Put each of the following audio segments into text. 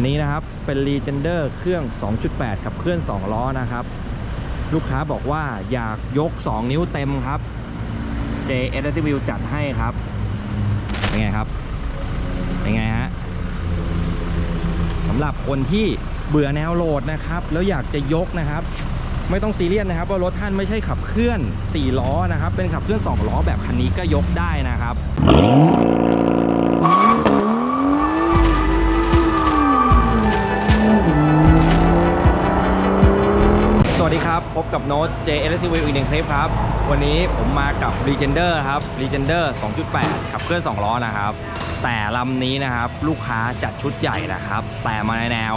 ันนี้นะครับเป็น Legender เครื่อง 2.8 ขับเคลื่อน 2 ล้อนะครับ ลูกค้าบอกว่าอยากยก 2 นิ้วเต็มครับ J S S W จัดให้ครับ เป็นไงครับ เป็นไงฮะสำหรับคนที่เบื่อแนวโหลดนะครับ แล้วอยากจะยกนะครับ ไม่ต้องซีเรียสนะครับว่ารถท่านไม่ใช่ขับเคลื่อน 4 ล้อนะครับ เป็นขับเคลื่อน 2 ล้อแบบคันนี้ก็ยกได้นะครับ พบกับโน้ต J L C V อีกหนึ่งคลิปครับ วันนี้ผมมากับ Legender ครับ Legender 2.8 ขับเคลื่อน 2 ล้อนะครับ แต่ลำนี้นะครับ ลูกค้าจัดชุดใหญ่นะครับ แต่มาในแนว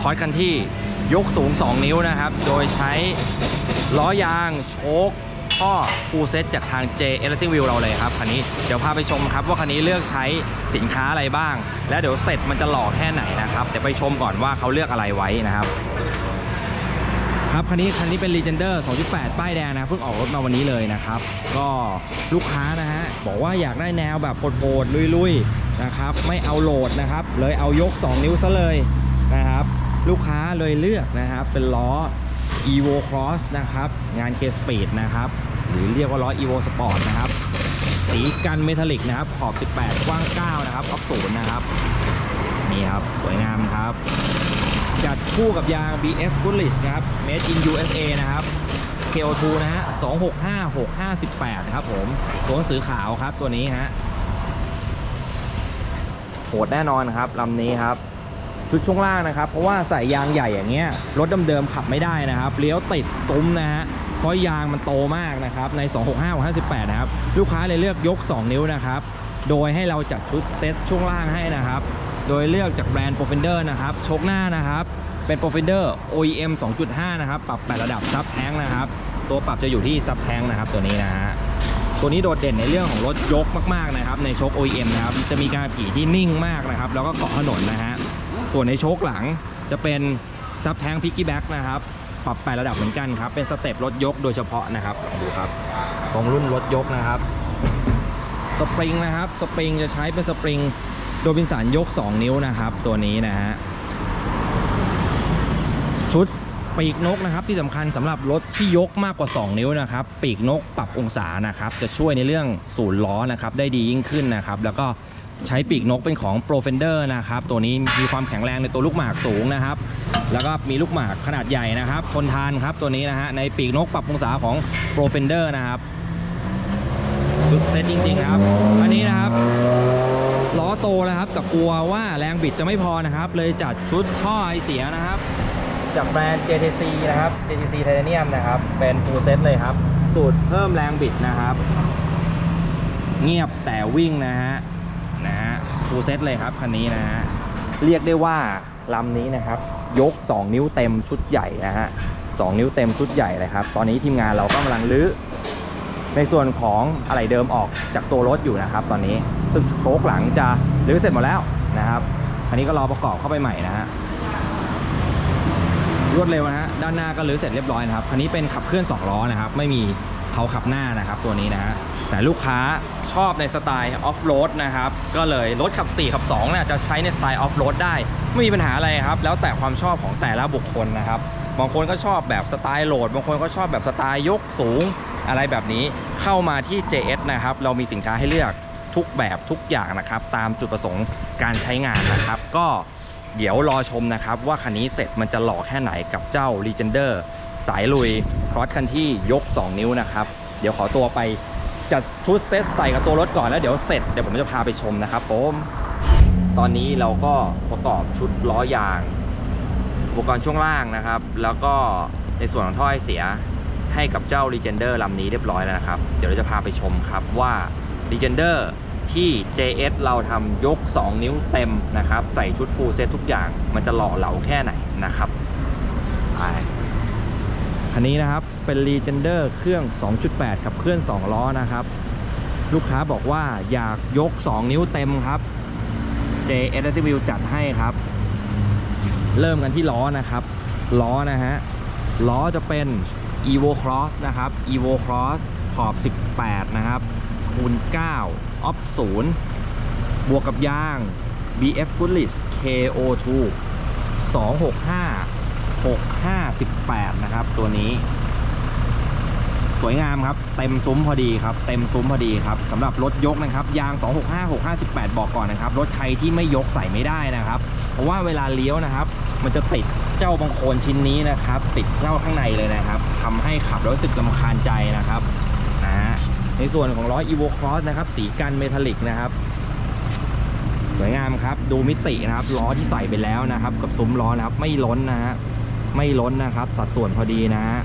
คอร์สคันที่ยกสูง 2 นิ้วนะครับ โดยใช้ล้อยาง โชคท่อฟูลเซตจากทาง J L C V เราเลยครับคันนี้เดี๋ยวพาไปชมครับว่าคันนี้เลือกใช้สินค้าอะไรบ้าง และเดี๋ยวเสร็จมันจะหล่อแค่ไหนนะครับเดี๋ยวไปชมก่อนว่าเขาเลือกอะไรไว้นะครับ ครับคันนี้คันนี้เป็น Legender 2.8 ป้ายแดงนะเพิ่งออกรถมาวันนี้เลยนะครับ ก็ลูกค้านะฮะบอกว่าอยากได้แนวแบบโหดๆลุยๆนะครับไม่เอาโหลดนะครับ เลยเอายก 2 นิ้วซะเลยนะครับ ลูกค้าเลยเลือกนะครับ เป็นล้อ Evo Cross นะครับ งาน K Speed นะครับ หรือเรียกว่าล้อ Evo Sport นะครับ สีกันเมทัลลิกนะครับ ขอบ 18 กว้าง 9 นะครับออฟศูนย์นะครับ นี่ครับ สวยงามครับ จัดคู่กับยาง BF Goodrich นะครับ Made in USA นะครับ KO2 นะฮะ 265658ครับผม ตัวหนังสือขาวครับตัวนี้ฮะ โหดแน่นอนครับลำนี้ครับชุดช่วงล่างนะครับ เพราะว่าใส่ยางใหญ่อย่างเงี้ยรถเดิมๆขับไม่ได้นะครับ เลี้ยวติดตุ้มนะฮะเพราะยางมันโตมากนะครับ ใน 265-58 นะครับ ลูกค้าเลยเลือกยก 2 นิ้วนะครับ โดยให้เราจัดชุดเซ็ตช่วงล่างให้นะครับ โดยเลือกจากแบรนด์ Profender นะครับชคหน้านะครับเป็น Profender OEM 2.5 นะครับ ปรับ 8 ระดับซับแทงนะครับ ตัวปรับจะอยู่ที่ซับแทงนะครับ ตัวนี้นะฮะตัวนี้โดดเด่นในเรื่องของรถยกมากๆนะครับ ในชค OEM นะครับจะมีการขี่ที่นิ่งมากนะครับ แล้วก็เกาะถนนนะฮะส่วนในชคหลังจะเป็นซับแทงพิกกี้แบ็กนะครับปรับ 8 ระดับเหมือนกันครับ เป็นสเต็ปรถยกโดยเฉพาะนะครับดูครับตรงรุ่นรถยกนะครับสปริงนะครับสปริงจะใช้เป็นสปริง โดบินสันยก 2 นิ้วนะครับ ตัวนี้นะฮะ ชุดปีกนกนะครับ ที่สำคัญสำหรับรถที่ยกมากกว่า 2 นิ้วนะครับ ปีกนกปรับองศานะครับ จะช่วยในเรื่องศูนย์ล้อนะครับ ได้ดียิ่งขึ้นนะครับ แล้วก็ใช้ปีกนกเป็นของ Pro Fender นะครับ ตัวนี้มีความแข็งแรงในตัวลูกหมากสูงนะครับ แล้วก็มีลูกหมากขนาดใหญ่นะครับ ทนทานครับตัวนี้นะฮะ ในปีกนกปรับองศาของ Pro Fender นะครับสุดเซ็ตจริงๆครับ อันนี้นะครับ ล้อโตนะครับแต่กลัวว่าแรงบิดจะไม่พอนะครับ เลยจัดชุดท่อไอเสียนะครับ จากแบรนด์ JTC นะครับ JTC Titanium นะครับ เป็นฟูลเซ็ตเลยครับ สูตรเพิ่มแรงบิดนะครับ เงียบแต่วิ่งนะฮะนะฮะฟูลเซ็ตเลยครับคันนี้นะฮะเรียกได้ว่าลำนี้นะครับ ยก 2 นิ้วเต็มชุดใหญ่นะฮะ2นิ้วเต็มชุดใหญ่เลยครับ ตอนนี้ทีมงานเราก็กำลังลื้อในส่วนของอะไหล่เดิมออกจากตัวรถอยู่นะครับ ตอนนี้ ซึ่งโชคหลังจะรื้อเสร็จหมดแล้วนะครับ อันนี้ก็รอประกอบเข้าไปใหม่นะฮะรวดเร็วนะฮะด้านหน้าก็รื้อเสร็จเรียบร้อยนะครับคันนี้เป็นขับเคลื่อน2ล้อนะครับ ไม่มีเผาขับหน้านะครับ ตัวนี้นะฮะแต่ลูกค้าชอบในสไตล์ออฟโรดนะครับก็เลยรถขับ 4 ขับ2เนี่ยจะใช้ในสไตล์ออฟโรดได้ไม่มีปัญหาอะไรครับ แล้วแต่ความชอบของแต่ละบุคคลนะครับบางคนก็ชอบแบบสไตล์โหลด บางคนก็ชอบแบบสไตล์ยกสูงอะไรแบบนี้เข้ามาที่ JS นะครับ เรามีสินค้าให้เลือก ทุกแบบทุกอย่างนะครับ ตามจุดประสงค์การใช้งานนะครับ ก็เดี๋ยวรอชมนะครับ ว่าคันนี้เสร็จมันจะหล่อแค่ไหนกับเจ้า Legender สายลุยครอสคันที่ยก 2 นิ้วนะครับ เดี๋ยวขอตัวไปจัดชุดเซตใส่กับตัวรถก่อนแล้วเดี๋ยวเสร็จเดี๋ยวผมจะพาไปชมนะครับผมตอนนี้เราก็ประกอบชุดล้อยาง อุปกรณ์ช่วงล่างนะครับ แล้วก็ในส่วนของท่อไอเสียให้กับเจ้า Legender ลำนี้เรียบร้อยแล้วนะครับ เดี๋ยวเราจะพาไปชมครับว่า Legender ที่ JS เราทำยก 2 นิ้วเต็มนะครับ ใส่ชุดฟูลเซตทุกอย่าง มันจะหล่อเหลาแค่ไหนนะครับไปคันนี้นะครับเป็น Legender เครื่อง 2.8 ขับเคลื่อน 2 ล้อนะครับ ลูกค้าบอกว่าอยากยก 2 นิ้วเต็มครับ JS w จัดให้ครับ เริ่มกันที่ล้อนะครับ ล้อนะฮะ ล้อจะเป็น Evo Cross นะครับ Evo Cross ขอบ 18 นะครับ คูณ9ออฟ0บวกกับยาง BF Goodrich KO2 265 6518นะครับ ตัวนี้ สวยงามครับ เต็มซุ้มพอดีครับ เต็มซุ้มพอดีครับสำหรับรถยกนะครับ ยาง 265 658 บอกก่อนนะครับ รถใครที่ไม่ยกใส่ไม่ได้นะครับ เพราะว่าเวลาเลี้ยวนะครับ มันจะติดเจ้าบังโคลนชิ้นนี้นะครับ ติดเข้าข้างในเลยนะครับทำให้ขับแล้วรู้สึกลำคาญใจนะครับ ในส่วนของล้อ Evo Cross นะครับ สีกันเมทัลลิกนะครับ สวยงามครับ ดูมิตินะครับ ล้อที่ใส่ไปแล้วนะครับ กับซุ้มล้อนะครับ ไม่ล้นนะฮะ ไม่ล้นนะครับ สัดส่วนพอดีนะฮะ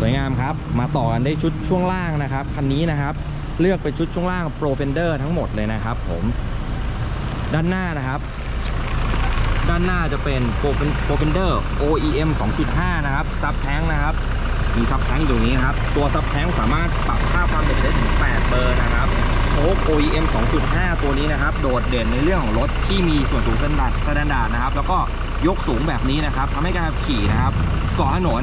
สวยงามครับ มาต่อกันได้ชุดช่วงล่างนะครับ คันนี้นะครับ เลือกเป็นชุดช่วงล่าง Pro Fender ทั้งหมดเลยนะครับ ผม ด้านหน้านะครับด้านหน้าจะเป็น Pro Fen- Pro Fender OEM 2.5 นะครับ ซับแท้งนะครับ มีซับแท้งอยู่นี้นะครับ ตัวซับแท้งสามารถปรับค่าความเร็วได้ถึง 8 เบอร์นะครับโชค OEM 2.5 ตัวนี้นะครับ โดดเด่นในเรื่องของรถที่มีส่วนสูงสแตนดาร์ดสแตนดาร์ดนะครับ แล้วก็ยกสูงแบบนี้นะครับทำให้การขับขี่นะครับเกาะถนน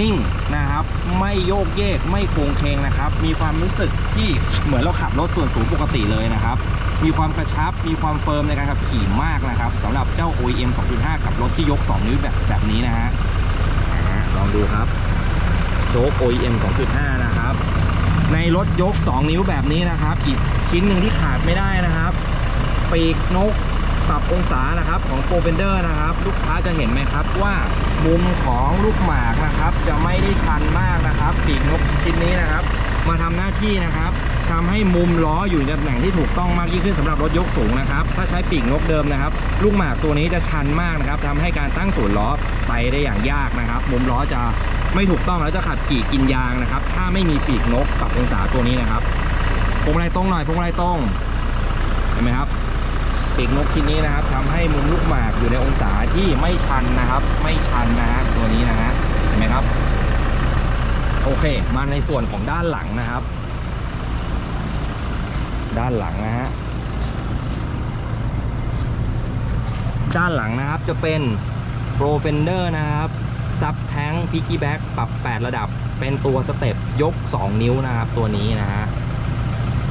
นิ่งนะครับ ไม่โยกเยกไม่โค้งเคงนะครับ มีความรู้สึกที่เหมือนเราขับรถส่วนสูงปกติเลยนะครับ มีความกระชับมีความเฟิร์มในการขับขี่มากนะครับสำหรับเจ้า OEM 2.5 กับรถที่ยก 2 นิ้วแบบแบบนี้นะฮะลองดูครับ โจ๊ก OEM 2.5 นะครับ ในรถยก 2 นิ้วแบบนี้นะครับ อีกชิ้นหนึ่งที่ขาดไม่ได้นะครับ ปีกนกปรับองศานะครับของโปรเบนเดอร์นะครับ ลูกค้าจะเห็นไหมครับว่ามุมของลูกหมากนะครับ จะไม่ได้ชันมากนะครับ ปีกนกชิ้นนี้นะครับ มาทำหน้าที่นะครับ ทำให้มุมล้ออยู่ในตำแหน่งที่ถูกต้องมากยิ่งขึ้นสำหรับรถยกสูงนะครับ ถ้าใช้ปีกนกเดิมนะครับ ลูกหมากตัวนี้จะชันมากนะครับทำให้การตั้งศูนย์ล้อไปได้อย่างยากนะครับ มุมล้อจะไม่ถูกต้องแล้วจะขับขี่กินยางนะครับ ถ้าไม่มีปีกนกปรับองศาตัวนี้นะครับพวงมาลัยตรงหน่อยพวงมาลัยตรงเห็นไหมครับปีกนกชิ้นนี้นะครับทำให้มุมลูกหมากอยู่ในองศาที่ไม่ชันนะครับ ไม่ชันนะฮะตัวนี้นะฮะเห็นไหมครับ โอเค มาในส่วนของด้านหลังนะครับ ด้านหลังนะฮะ ด้านหลังนะครับจะเป็น Pro Fender นะครับ ซับแท้งพิกี้แบ็กปรับ 8 ระดับ เป็นตัวสเต็ปยก 2 นิ้วนะครับ ตัวนี้นะฮะ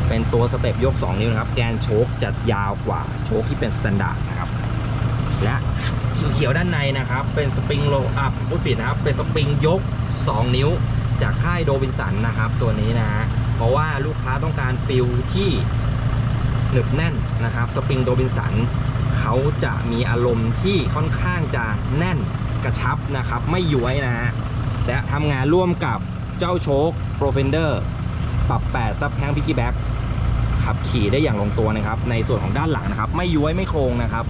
เป็นตัวสเต็ปยก 2 นิ้วนะครับ แกนโชคจะยาวกว่าโชคที่เป็นสแตนดาร์ดนะครับ และสีเขียวด้านในนะครับ เป็นสปริงโลอัพพูดผิดนะครับ เป็นสปริงยก 2 นิ้ว จากค่ายโดบินสันนะครับ ตัวนี้นะฮะ เพราะว่าลูกค้าต้องการฟิลที่หนึบแน่นนะครับสปริงโดบินสันเขาจะมีอารมณ์ที่ค่อนข้างจะแน่นกระชับนะครับ ไม่ย้วยนะฮะและทำงานร่วมกับเจ้าโชคโปรเฟนเดอร์ปรับ 8 ซับแท้งพิกกี้แบ็กขับขี่ได้อย่างลงตัวนะครับ ในส่วนของด้านหลังนะครับ ไม่ย้วยไม่โค้งนะครับ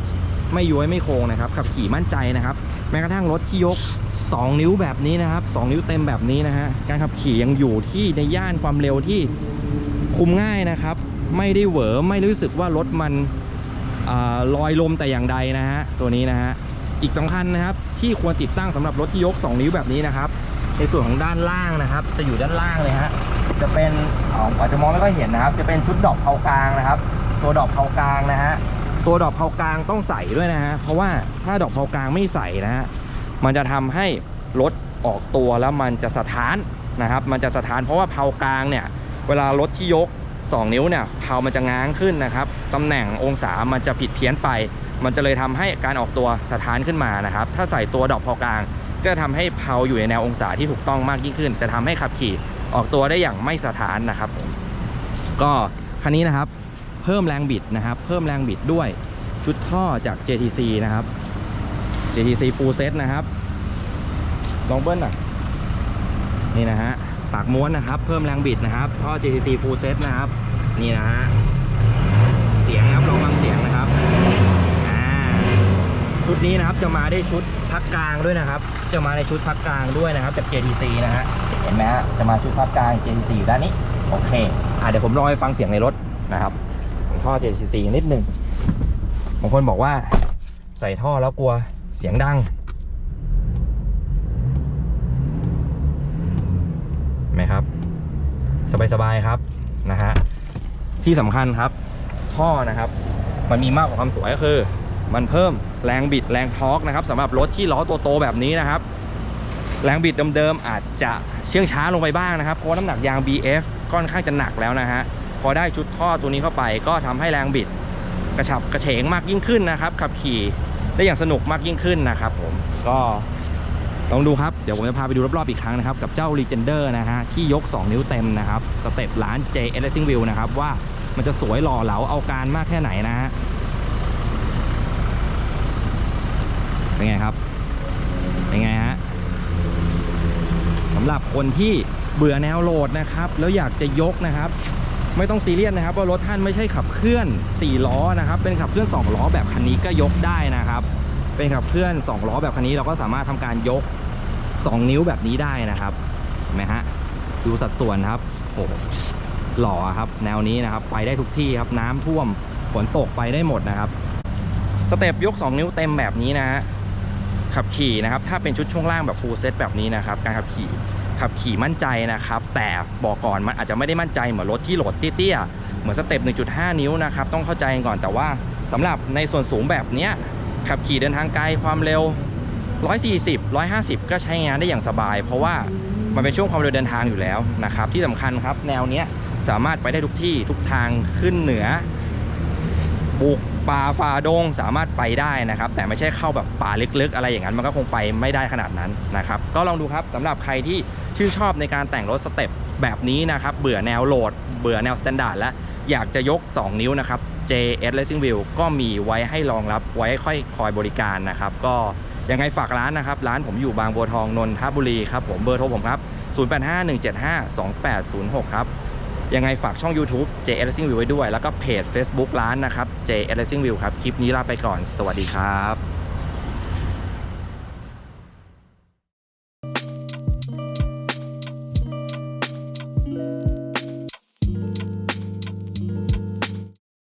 ไม่ย้วยไม่โค้งนะครับ ขับขี่มั่นใจนะครับ แม้กระทั่งรถที่ยก 2 นิ้วแบบนี้นะครับ 2 นิ้วเต็มแบบนี้นะฮะการขับขี่ยังอยู่ที่ในย่านความเร็วที่คุมง่ายนะครับ ไม่ได้เหวอไม่รู้สึกว่ารถมันอลอยลมแต่อย่างใดนะฮะตัวนี้นะฮะอีกสำคัญนะครับที่ควรติดตั้งสำหรับรถที่ยก 2 นิ้วแบบนี้นะครับ ในส่วนของด้านล่างนะครับ จะอยู่ด้านล่างเลยฮะจะเป็นอ๋ออาจจะมองไม่ค่อยเห็นนะครับ จะเป็นชุดดอกเผากลางนะครับ ตัวดอกเผากลางนะฮะตัวดอกเผากลางต้องใส่ด้วยนะฮะเพราะว่าถ้าดอกเผากลางไม่ใส่นะฮะ มันจะทำให้รถออกตัวแล้วมันจะสะท้านนะครับ มันจะสะท้านเพราะว่าเผากลางเนี่ย เวลารถที่ยก 2 นิ้วเนี่ยเผามันจะง้างขึ้นนะครับตำแหน่งองศามันจะผิดเพี้ยนไป มันจะเลยทำให้การออกตัวสถานขึ้นมานะครับ ถ้าใส่ตัวดอกเผากลาง ก็จะทำให้เผาอยู่ในแนวองศาที่ถูกต้องมากยิ่งขึ้น จะทำให้ขับขี่ออกตัวได้อย่างไม่สถานนะครับ ก็คันนี้นะครับ เพิ่มแรงบิดนะครับ เพิ่มแรงบิดด้วยชุดท่อจาก JTC นะครับ JTC full set นะครับลองเบิ้ลหน่อยนี่นะฮะปากม้วนนะครับ เพิ่มแรงบิดนะครับท่อ JTC full set นะครับ นี่นะฮะเสียงนะครับลองฟังเสียงนะครับอ่าชุดนี้นะครับจะมาได้ชุดพักกลางด้วยนะครับ จะมาในชุดพักกลางด้วยนะครับจาก JTC นะฮะเห็นไหมฮะจะมาชุดพักกลาง JTC อยู่ด้านนี้โอเคอ่าเดี๋ยวผมลองให้ฟังเสียงในรถนะครับท่อ JTC นิดหนึ่งบางคนบอกว่าใส่ท่อแล้วกลัว สียงดังไหมครับ สบายๆครับนะฮะที่สำคัญครับท่อนะครับ มันมีมากกว่าความสวยก็คือ มันเพิ่มแรงบิดแรงทอร์กนะครับสำหรับรถที่ล้อโตๆแบบนี้นะครับ แรงบิดเดิมๆอาจจะเชื่องช้าลงไปบ้างนะครับเพราะน้ำหนักยาง BF ค่อนข้างจะหนักแล้วนะฮะพอได้ชุดท่อตัวนี้เข้าไปก็ทำให้แรงบิดกระฉับกระเฉงมากยิ่งขึ้นนะครับขับขี่ ได้อย่างสนุกมากยิ่งขึ้นนะครับผมก็ลองดูครับ เดี๋ยวผมจะพาไปดูรอบๆอีกครั้งนะครับ กับเจ้า Legender นะฮะ ที่ยก 2 นิ้วเต็มนะครับ สเต็ปร้าน J e l e c t i n g View นะครับ ว่ามันจะสวยหล่อเหลาเอาการมากแค่ไหนนะฮะ เป็นไงครับ เป็นไงฮะสำหรับคนที่เบื่อแนวโหลดนะครับ แล้วอยากจะยกนะครับ ไม่ต้องซีเรียสนะครับว่ารถท่านไม่ใช่ขับเคลื่อน 4 ล้อนะครับ เป็นขับเคลื่อน 2 ล้อแบบคันนี้ก็ยกได้นะครับ เป็นขับเคลื่อน 2 ล้อแบบคันนี้เราก็สามารถทำการยก 2 นิ้วแบบนี้ได้นะครับเห็นไหมฮะดูสัดส่วนครับโอ้หหล่อครับ แนวนี้นะครับ ไปได้ทุกที่ครับ น้ำท่วมฝนตกไปได้หมดนะครับสเต็ปยก 2 นิ้วเต็มแบบนี้นะฮะขับขี่นะครับ ถ้าเป็นชุดช่วงล่างแบบฟูลเซตแบบนี้นะครับ การขับขี่ ขับขี่มั่นใจนะครับ แต่บอกก่อนมันอาจจะไม่ได้มั่นใจเหมือนรถที่โหลดเตี้ยๆเหมือนสเต็ป 1.5 นิ้วนะครับ ต้องเข้าใจก่อนแต่ว่าสำหรับในส่วนสูงแบบเนี้ยขับขี่เดินทางไกลความเร็ว 140 150 ก็ใช้งานได้อย่างสบาย เพราะว่ามันเป็นช่วงความเร็วเดินทางอยู่แล้วนะครับ ที่สำคัญครับแนวเนี้ยสามารถไปได้ทุกที่ทุกทางขึ้นเหนือบุก ป่าฝ่าดงสามารถไปได้นะครับ แต่ไม่ใช่เข้าแบบป่าลึกๆ อะไรอย่างนั้นมันก็คงไปไม่ได้ขนาดนั้นนะครับ ก็ลองดูครับสำหรับใครที่ชื่นชอบในการแต่งรถสเต็ปแบบนี้นะครับ เบื่อแนวโหลด เบื่อแนวสแตนดาร์ดและอยากจะยก 2 นิ้วนะครับ JS Racing Wheel ก็มีไว้ให้รองรับไว้ค่อยคอยบริการนะครับ ก็ยังไงฝากร้านนะครับ ร้านผมอยู่บางบัวทองนนทบุรีครับผมเบอร์โทรผมครับ 0851752806 ครับ ยังไงฝากช่อง YouTube J e Racing View ไว้ด้วย แล้วก็เพจ Facebook ร้านนะครับ J e Racing View ครับ คลิปนี้ลาไปก่อน สวัสดีครับ